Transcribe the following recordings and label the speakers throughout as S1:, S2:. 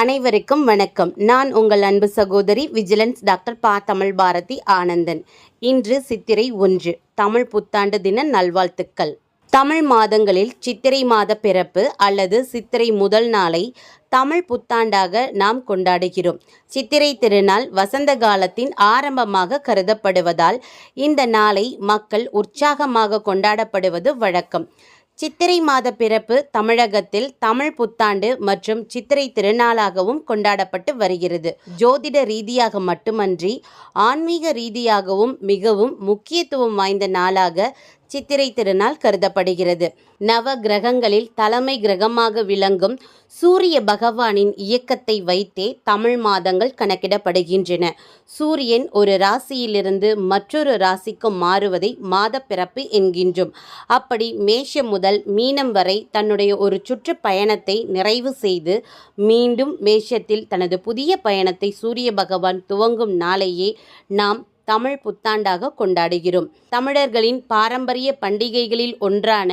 S1: அனைவருக்கும் வணக்கம். நான் உங்கள் அன்பு சகோதரி விஜிலன்ஸ் டாக்டர் பா. தமிழ் பாரதி ஆனந்தன். இன்று சித்திரை ஒன்று தமிழ் புத்தாண்டு தின நல்வாழ்த்துக்கள். தமிழ் மாதங்களில் சித்திரை மாத பிறப்பு அல்லது சித்திரை முதல் நாளை தமிழ் புத்தாண்டாக நாம் கொண்டாடுகிறோம். சித்திரை திருநாள் வசந்த காலத்தின் ஆரம்பமாக கருதப்படுவதால் இந்த நாளை மக்கள் உற்சாகமாக கொண்டாடப்படுவது வழக்கம். சித்திரை மாத பிறப்பு தமிழகத்தில் தமிழ் புத்தாண்டு மற்றும் சித்திரை திருநாளாகவும் கொண்டாடப்பட்டு வருகிறது. ஜோதிட ரீதியாக மட்டுமன்றி ஆன்மீக ரீதியாகவும் மிகவும் முக்கியத்துவம் வாய்ந்த நாளாக சித்திரை திருநாள் கருதப்படுகிறது. நவ கிரகங்களில் தலைமை கிரகமாக விளங்கும் சூரிய பகவானின் இயக்கத்தை வைத்தே தமிழ் மாதங்கள் கணக்கிடப்படுகின்றன. சூரியன் ஒரு ராசியிலிருந்து மற்றொரு ராசிக்கு மாறுவதை மாத பிறப்பு என்கின்றோம். அப்படி மேஷம் முதல் மீனம் வரை தன்னுடைய ஒரு சுற்றுப்பயணத்தை நிறைவு செய்து மீண்டும் மேஷத்தில் தனது புதிய பயணத்தை சூரிய பகவான் துவங்கும் நாளையே நாம் தமிழ் புத்தாண்டாக கொண்டாடுகிறோம். தமிழர்களின் பாரம்பரிய பண்டிகைகளில் ஒன்றான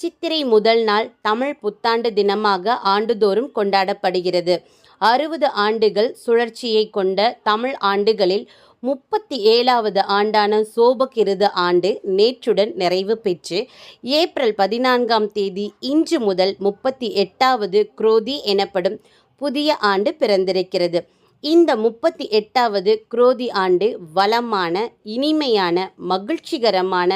S1: சித்திரை முதல் நாள் தமிழ் புத்தாண்டு தினமாக ஆண்டுதோறும் கொண்டாடப்படுகிறது. அறுபது ஆண்டுகள் சுழற்சியை கொண்ட தமிழ் ஆண்டுகளில் முப்பத்தி ஏழாவது ஆண்டான சோபகிருத ஆண்டு நேற்றுடன் நிறைவு பெற்று ஏப்ரல் பதினான்காம் தேதி இன்று முதல் முப்பத்தி எட்டாவது குரோதி எனப்படும் புதிய ஆண்டு பிறந்திருக்கிறது. இந்த முப்பத்தி எட்டாவது குரோதி ஆண்டு வளமான இனிமையான மகிழ்ச்சிகரமான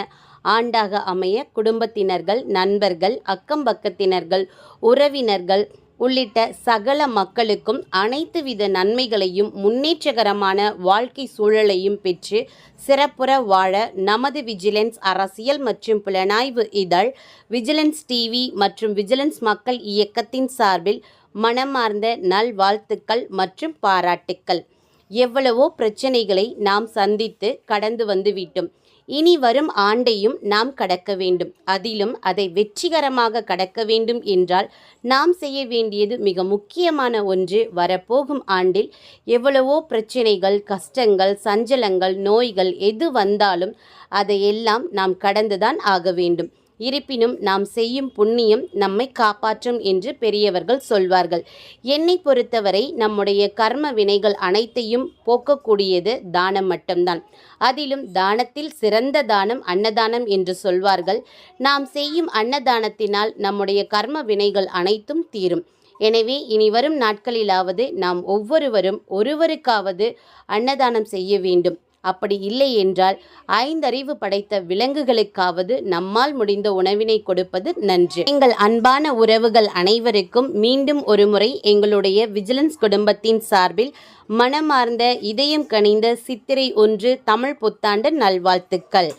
S1: ஆண்டாக அமைய குடும்பத்தினர்கள் நண்பர்கள் அக்கம்பக்கத்தினர்கள் உறவினர்கள் உள்ளிட்ட சகல மக்களுக்கும் அனைத்து வித நன்மைகளையும் முன்னேற்றகரமான வாழ்க்கை சூழலையும் பெற்று சிறப்புற வாழ நமது விஜிலன்ஸ் அரசியல் மற்றும் புலனாய்வு இதழ் விஜிலன்ஸ் டிவி மற்றும் விஜிலன்ஸ் மக்கள் இயக்கத்தின் சார்பில் மனமார்ந்த நல்வாழ்த்துக்கள் மற்றும் பாராட்டுக்கள். எவ்வளவோ பிரச்சனைகளை நாம் சந்தித்து கடந்து வந்துவிட்டோம். இனி வரும் ஆண்டையும் நாம் கடக்க வேண்டும். அதிலும் அதை வெற்றிகரமாக கடக்க வேண்டும் என்றால் நாம் செய்ய வேண்டியது மிக முக்கியமான ஒன்று. வரப்போகும் ஆண்டில் எவ்வளவோ பிரச்சனைகள் கஷ்டங்கள் சஞ்சலங்கள் நோய்கள் எது வந்தாலும் அதையெல்லாம் நாம் கடந்துதான் ஆக வேண்டும். இருப்பினும் நாம் செய்யும் புண்ணியம் நம்மை காப்பாற்றும் என்று பெரியவர்கள் சொல்வார்கள். என்னை பொறுத்தவரை நம்முடைய கர்ம வினைகள் அனைத்தையும் போக்கக்கூடியது தானம் மட்டும்தான். அதிலும் தானத்தில் சிறந்த தானம் அன்னதானம் என்று சொல்வார்கள். நாம் செய்யும் அன்னதானத்தினால் நம்முடைய கர்ம வினைகள் அனைத்தும் தீரும். எனவே இனி வரும் நாட்களிலாவது நாம் ஒவ்வொருவரும் ஒருவருக்காவது அன்னதானம் செய்ய வேண்டும். அப்படி இல்லை என்றால் ஐந்தறிவு படைத்த விலங்குகளுக்காவது நம்மால் முடிந்த உணவினை கொடுப்பது நன்று. எங்கள் அன்பான உறவுகள் அனைவருக்கும் மீண்டும் ஒருமுறை எங்களுடைய விஜிலன்ஸ் குடும்பத்தின் சார்பில் மனமார்ந்த இதயம் கனிந்த சித்திரை ஒன்று தமிழ் புத்தாண்டு நல்வாழ்த்துக்கள்.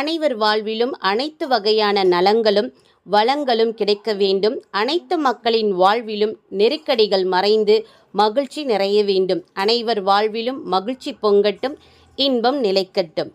S1: அனைவர் வாழ்விலும் அனைத்து வகையான நலங்களும் வளங்களும் கிடைக்க வேண்டும். அனைத்து மக்களின் வாழ்விலும் நெருக்கடிகள் மறைந்து மகிழ்ச்சி நிறைய வேண்டும். அனைவர் வாழ்விலும் மகிழ்ச்சி பொங்கட்டும் இன்பம் நிலைக்கட்டும்.